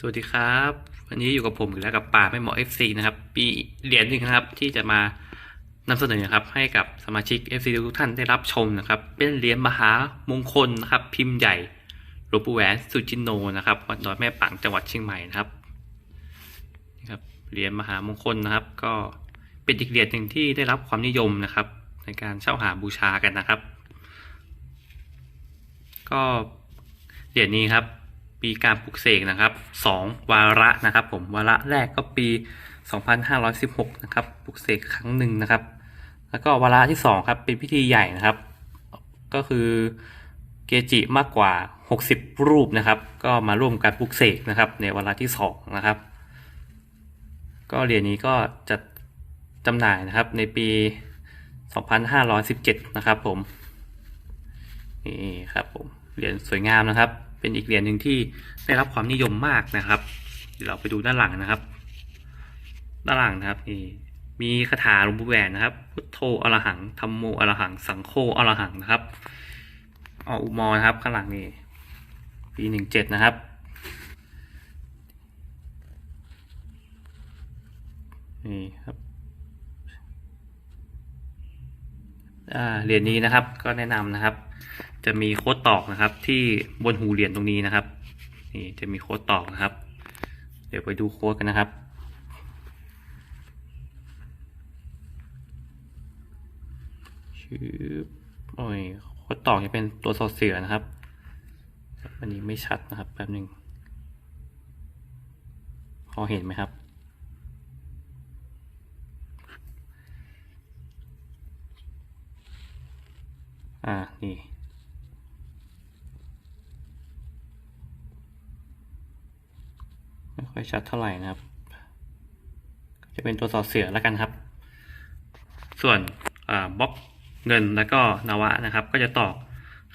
สวัสดีครับ วันนี้อยู่กับผมอีกแล้วกับป่าไม่เหมาะ FC นะครับปีเหรียญหนึ่งนะครับที่จะมานำเสนอครับให้กับสมาชิก FC ทุกท่านได้รับชมนะครับ เป็นเหรียญมหามงคลนะครับ พิมพ์ใหญ่หลวงปู่แหวนสุจินโนนะครับวัดดอยแม่ปังจังหวัดเชียงใหม่นะครับนี่ครับเหรียญมหามงคลนะครับ ก็เป็นอีกเหรียญหนึ่งที่ได้รับความนิยมนะครับ ในการเช่าหาบูชากันนะครับ ก็เหรียญนี้ครับ ปีการปลุกเสกนะครับสองวาระนะครับ ผมวาระแรกก็ปี 2516 นะครับปลุกเสกครั้งหนึ่งนะครับ แล้วก็วาระที่สองครับเป็นพิธีใหญ่นะครับ ก็คือเกจิมากกว่า 60 รูปนะครับ ก็มาร่วมกันปลุกเสกนะครับ ในวาระที่สองนะครับ ก็เหรียญนี้ก็จะจำหน่ายนะครับในปี 2517 นะครับผมนี่ครับผมเหรียญสวยงามนะครับ เป็นอีกเหรียญหนึ่งที่ได้รับความนิยมมากนะครับ เดี๋ยวเราไปดูด้านหลังนะครับ ด้านหลังนะครับนี่มีคาถาหลวงปู่แหวนนะครับ พุทโธอรหังธรรมโมอรหัง สังโฆอรหังนะครับออุโมนะครับข้างหลังนี่ปีหนึ่งเจ็ดนะครับ นี่ครับ อ่า เหรียญนี้นะครับ ก็แนะนำนะครับ จะมีโค้ดตอกนะครับ ที่บนหูเหรียญตรงนี้นะครับ นี่จะมีโค้ดตอกนะครับ เดี๋ยวไปดูโค้ดกันนะครับชื่อโอ้ยโค้ดตอกจะเป็นตัวสอเสือนะครับอันนี้ไม่ชัดนะครับแป๊บหนึ่งพอเห็นไหมครับ อ่า นี่ ไม่ค่อยชัดเท่าไหร่นะครับ จะเป็นตัวสอเสือแล้วกันครับ ส่วนบล็อกเงินแล้วก็นวะนะครับ ก็จะต่อ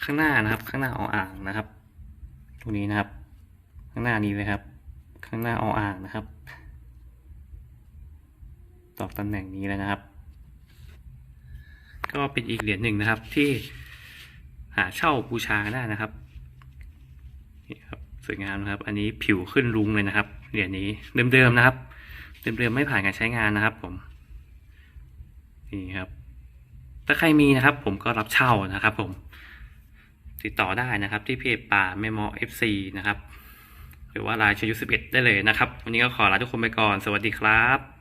ข้างหน้านะครับ ข้างหน้าออ่างนะครับ ตรงนี้นะครับ ข้างหน้านี้เลยครับ ข้างหน้าออ่างนะครับ ตอกตำแหน่งนี้เลยนะครับ ก็เป็นอีกเหรียญหนึ่งนะครับที่าเช่าบูชาได้นะครับนี่ครับสวยงามนะครับ อันนี้ผิวขึ้นรุ้งเลยนะครับเหรียญนี้เดิมๆนะครับเดิมๆไม่ผ่านการใช้งานนะครับ ผมนี่ครับ ถ้าใครมีนะครับ ผมก็รับเช่านะครับ ผม ติดต่อได้นะครับ ที่เพจป่าแม่มอเอฟซีนะครับ หรือว่าไลน์ชยุสิบเอ็ดได้เลยนะครับ วันนี้ก็ขอลาทุกคนไปก่อน สวัสดีครับ